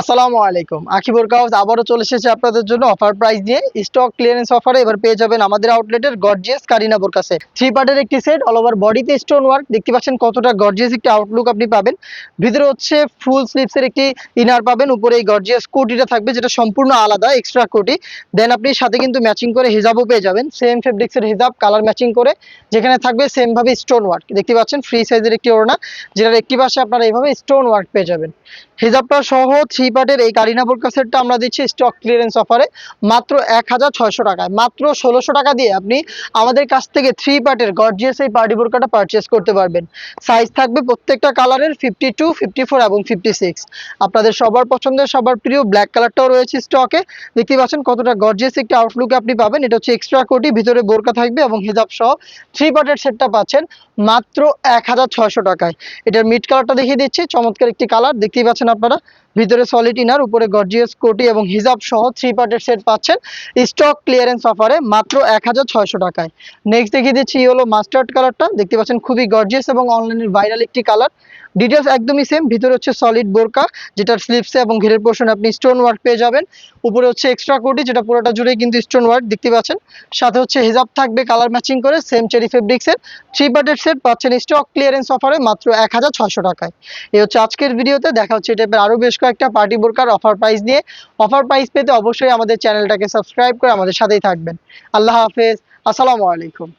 আসসালামু আলাইকুম। আকিবুর কাউস আবারও চলে এসেছে আপনাদের জন্য অফার প্রাইস নিয়ে। স্টক ক্লিয়ারেন্স অফারে এবার পেয়ে যাবেন আমাদের আউটলেটের গর্জিয়াস কারিনাবোর কাছে। থ্রি পার্টের একটি সেট অল ওভার বডিতে স্টোন ওয়ার্ক দেখতে পাচ্ছেন কতটা গর্জিয়াস একটি আউটলুক আপনি পাবেন। ভিতরে হচ্ছে ফুল স্লিভসের একটি ইনার পাবেন। উপরে এই গর্জিয়াস কোটিটা থাকবে যেটা সম্পূর্ণ আলাদা এক্সট্রা কোটি দেন আপনি সাথে কিন্তু ম্যাচিং করে হিজাবও পেয়ে যাবেন। সেম ফেব্রিক্সের হিজাব কালার ম্যাচিং করে। যেখানে থাকবে সেম ভাবে স্টোন ওয়ার্ক দেখতে পাচ্ছেন ফ্রি সাইজের একটি ওড়না, যেটার একটি পাশে আপনারা এইভাবে স্টোন ওয়ার্ক পেয়ে যাবেন। হিজাবটা সহ থ্রি পার্টের এই কারিনা বোরকা সেটটা আমরা দিচ্ছি স্টক ক্লিয়ারেন্স অফারে মাত্র এক হাজার ছয়শো টাকায়। মাত্র ষোলোশো টাকা দিয়ে আপনি আমাদের কাছ থেকে থ্রি পার্টের গর্জিয়াস এই পার্টি বোরকাটা পারচেস করতে পারবেন। সাইজ থাকবে প্রত্যেকটা কালারের ফিফটি টু ফিফটি ফোর এবং ফিফটি সিক্স আপনাদের সবার পছন্দের, সবার প্রিয় ব্ল্যাক কালারটাও রয়েছে স্টকে দেখতে পাচ্ছেন কতটা গর্জিয়াস একটি আউটলুকে আপনি পাবেন। এটা হচ্ছে এক্সট্রা কোটি, ভিতরে বোরকা থাকবে এবং হিজাব সহ থ্রি পার্টের সেটটা পাচ্ছেন মাত্র এক হাজার ছয়শো টাকায়। এটার মিড কালারটা দেখিয়ে দিচ্ছি, চমৎকার একটি কালার দেখতেই পাচ্ছেন আপনারা, ভিতরে সলিড ইনার উপরে গর্জিয়াস কোটি এবং হিজাব সহ থ্রি পার্টের সেট পাচ্ছেন। স্টক ক্লিয়ারেন্স অফারে মাত্র এক হাজার ছয়শো টাকায়। নেক্সট দেখিয়ে দিচ্ছি হলো মাস্টার্ড কালারটা দেখতে পাচ্ছেন খুবই গর্জিয়াস এবং অনলাইনের ভাইরাল একটি কালার ডিটেলস একদমই সেম ভিতরে হচ্ছে সলিড বোরকা যেটার স্লিপসে এবং ঘেরের পোর্শনে আপনি স্টোন ওয়ার্ক পেয়ে যাবেন। উপরে হচ্ছে এক্সট্রা কোটি যেটা পুরোটা জুড়েই কিন্তু স্টোন ওয়ার্ক দেখতে পাচ্ছেন। সাথে হচ্ছে হিজাব থাকবে কালার ম্যাচিং করে সেম চেরি ফেব্রিক্সের থ্রি পার্টের সেট পাচ্ছেন স্টক ক্লিয়ারেন্স অফারে মাত্র এক হাজার ছয়শো টাকায়। এই হচ্ছে আজকের ভিডিওতে, দেখা হচ্ছে টাইপের আরও বেশ কয়েকটা পার্টি বোরকার অফার প্রাইস নিয়ে। অফার প্রাইস পেতে অবশ্যই আমাদের চ্যানেলটাকে সাবস্ক্রাইব করে আমাদের সাথেই থাকবেন। আল্লাহ হাফেজ, আসসালামু আলাইকুম।